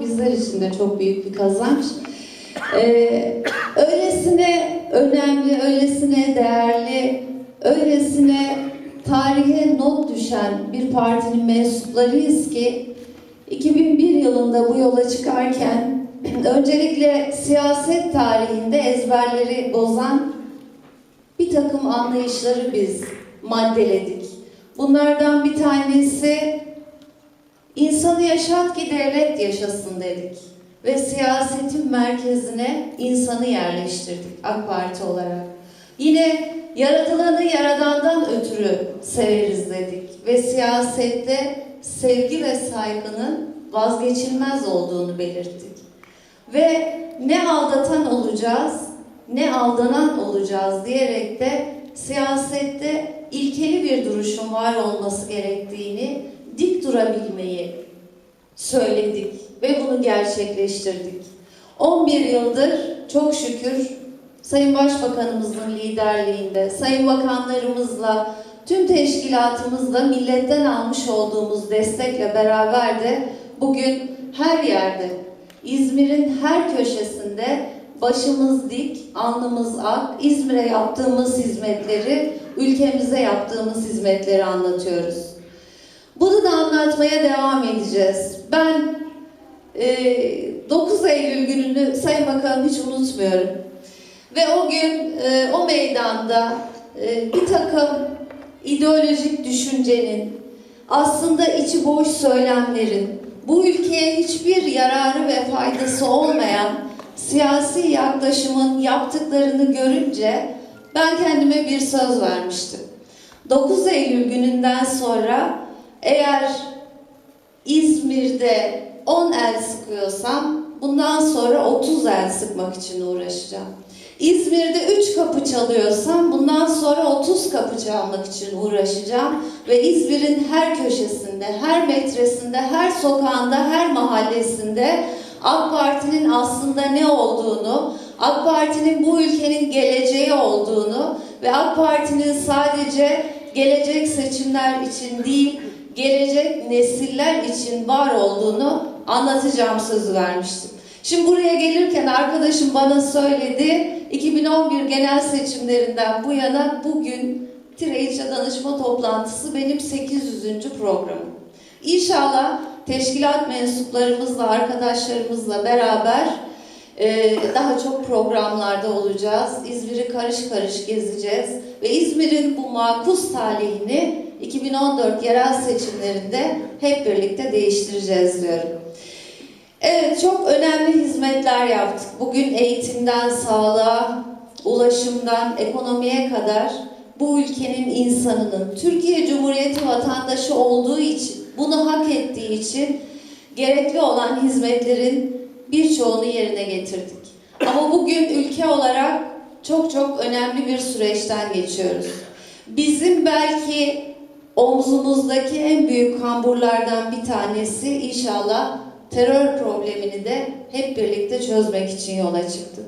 bizler için de çok büyük bir kazanç. Ee, öylesine önemli, öylesine değerli, öylesine tarihe not düşen bir partinin mensuplarıyız ki 2001 yılında bu yola çıkarken öncelikle siyaset tarihinde ezberleri bozan bir takım anlayışları biz maddeledik. Bunlardan bir tanesi insanı yaşat ki devlet yaşasın dedik. Ve siyasetin merkezine insanı yerleştirdik AK Parti olarak. Yine yaratılanı yaradandan ötürü severiz dedik. Ve siyasette sevgi ve saygının vazgeçilmez olduğunu belirttik. Ve ne aldatan olacağız, ne aldanan olacağız diyerek de siyasette ilkeli bir duruşun var olması gerektiğini, dik durabilmeyi söyledik ve bunu gerçekleştirdik. 11 yıldır çok şükür Sayın Başbakanımızın liderliğinde, Sayın Bakanlarımızla, tüm teşkilatımızla milletten almış olduğumuz destekle beraber de bugün her yerde, İzmir'in her köşesinde başımız dik, alnımız ak, İzmir'e yaptığımız hizmetleri, ülkemize yaptığımız hizmetleri anlatıyoruz. Bunu da anlatmaya devam edeceğiz. Ben e, 9 Eylül gününü Sayın Bakanım hiç unutmuyorum. Ve o gün e, o meydanda e, bir takım ideolojik düşüncenin, aslında içi boş söylemlerin, bu ülkeye hiçbir yararı ve faydası olmayan siyasi yaklaşımın yaptıklarını görünce ben kendime bir söz vermiştim. 9 Eylül gününden sonra eğer İzmir'de 10 el sıkıyorsam bundan sonra 30 el sıkmak için uğraşacağım. İzmir'de 3 kapı çalıyorsam bundan sonra 30 kapı çalmak için uğraşacağım ve İzmir'in her köşesinde, her metresinde, her sokağında, her mahallesinde AK Parti'nin aslında ne olduğunu, AK Parti'nin bu ülkenin geleceği olduğunu ve AK Parti'nin sadece gelecek seçimler için değil, gelecek nesiller için var olduğunu anlatacağım sözü vermiştim. Şimdi buraya gelirken arkadaşım bana söyledi, 2011 genel seçimlerinden bu yana bugün Tireç'e danışma toplantısı benim 800. programım. İnşallah teşkilat mensuplarımızla, arkadaşlarımızla beraber e, daha çok programlarda olacağız. İzmir'i karış karış gezeceğiz ve İzmir'in bu makus talihini 2014 yerel seçimlerinde hep birlikte değiştireceğiz diyorum. Evet, çok önemli hizmetler yaptık. Bugün eğitimden sağlığa, ulaşımdan ekonomiye kadar bu ülkenin insanının Türkiye Cumhuriyeti vatandaşı olduğu için, bunu hak ettiği için gerekli olan hizmetlerin birçoğunu yerine getirdik. Ama bugün ülke olarak çok çok önemli bir süreçten geçiyoruz. Bizim belki omzumuzdaki en büyük kamburlardan bir tanesi inşallah terör problemini de hep birlikte çözmek için yola çıktık.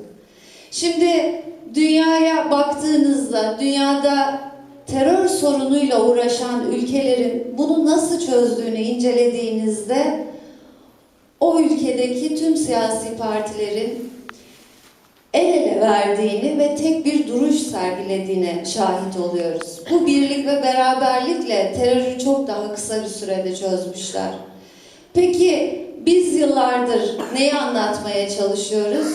Şimdi dünyaya baktığınızda dünyada terör sorunuyla uğraşan ülkelerin bunu nasıl çözdüğünü incelediğinizde o ülkedeki tüm siyasi partilerin el ele verdiğini ve tek bir duruş sergilediğine şahit oluyoruz. Bu birlik ve beraberlikle terörü çok daha kısa bir sürede çözmüşler. Peki biz yıllardır neyi anlatmaya çalışıyoruz?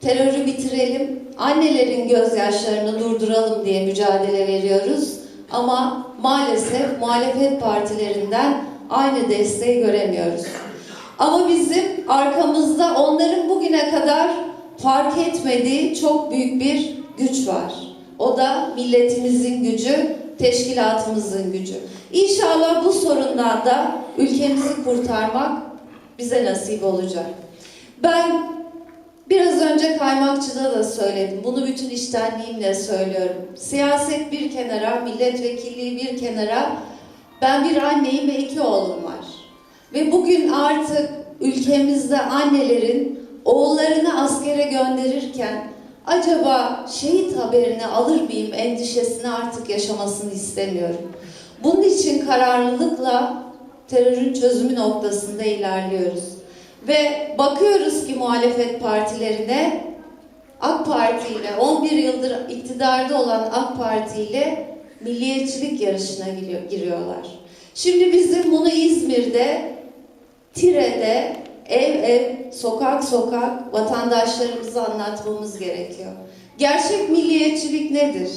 Terörü bitirelim, annelerin gözyaşlarını durduralım diye mücadele veriyoruz. Ama maalesef muhalefet partilerinden aynı desteği göremiyoruz. Ama bizim arkamızda onların bugüne kadar fark etmediği çok büyük bir güç var. O da milletimizin gücü, teşkilatımızın gücü. İnşallah bu sorundan da ülkemizi kurtarmak bize nasip olacak. Ben biraz önce kaymakçıda da söyledim. Bunu bütün içtenliğimle söylüyorum. Siyaset bir kenara, milletvekilliği bir kenara. Ben bir anneyim ve iki oğlum var. Ve bugün artık ülkemizde annelerin oğullarını askere gönderirken acaba şehit haberini alır mıyım endişesini artık yaşamasını istemiyorum. Bunun için kararlılıkla terörün çözümü noktasında ilerliyoruz. Ve bakıyoruz ki muhalefet partilerine AK Parti ile 11 yıldır iktidarda olan AK Parti ile milliyetçilik yarışına giriyor- giriyorlar. Şimdi bizim bunu İzmir'de, Tire'de, ev ev, sokak sokak vatandaşlarımıza anlatmamız gerekiyor. Gerçek milliyetçilik nedir?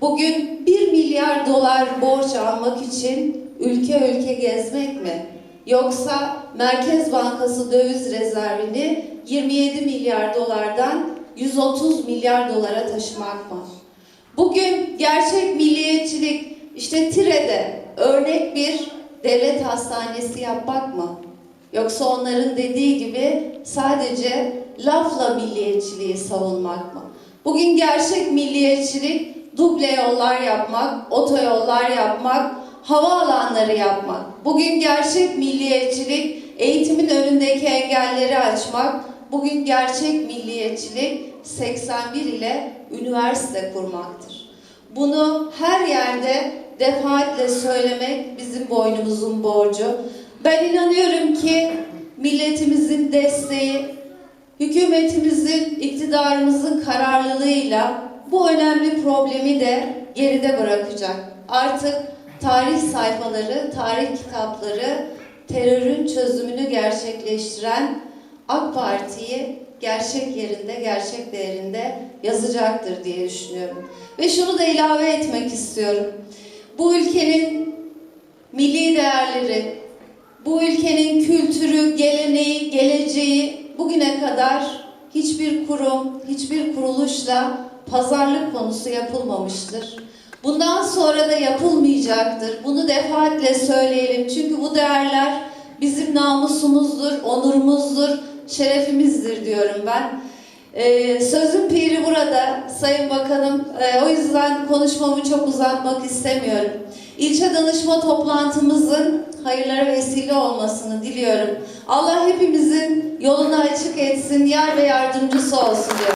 Bugün 1 milyar dolar borç almak için ülke ülke gezmek mi? Yoksa Merkez Bankası döviz rezervini 27 milyar dolardan 130 milyar dolara taşımak mı? Bugün gerçek milliyetçilik işte Tire'de örnek bir devlet hastanesi yapmak mı? Yoksa onların dediği gibi sadece lafla milliyetçiliği savunmak mı? Bugün gerçek milliyetçilik duble yollar yapmak, otoyollar yapmak, havaalanları yapmak. Bugün gerçek milliyetçilik eğitimin önündeki engelleri açmak. Bugün gerçek milliyetçilik 81 ile üniversite kurmaktır. Bunu her yerde defaatle söylemek bizim boynumuzun borcu. Ben inanıyorum ki milletimizin desteği, hükümetimizin, iktidarımızın kararlılığıyla bu önemli problemi de geride bırakacak. Artık tarih sayfaları, tarih kitapları terörün çözümünü gerçekleştiren AK Parti'yi gerçek yerinde, gerçek değerinde yazacaktır diye düşünüyorum. Ve şunu da ilave etmek istiyorum. Bu ülkenin milli değerleri, bu ülkenin kültürü, geleneği, geleceği bugüne kadar hiçbir kurum, hiçbir kuruluşla pazarlık konusu yapılmamıştır. Bundan sonra da yapılmayacaktır. Bunu defaatle söyleyelim. Çünkü bu değerler bizim namusumuzdur, onurumuzdur, şerefimizdir diyorum ben. Ee, sözün piri burada Sayın Bakanım. Ee, o yüzden konuşmamı çok uzatmak istemiyorum. İlçe danışma toplantımızın hayırlara vesile olmasını diliyorum. Allah hepimizin yolunu açık etsin, yar ve yardımcısı olsun diyorum.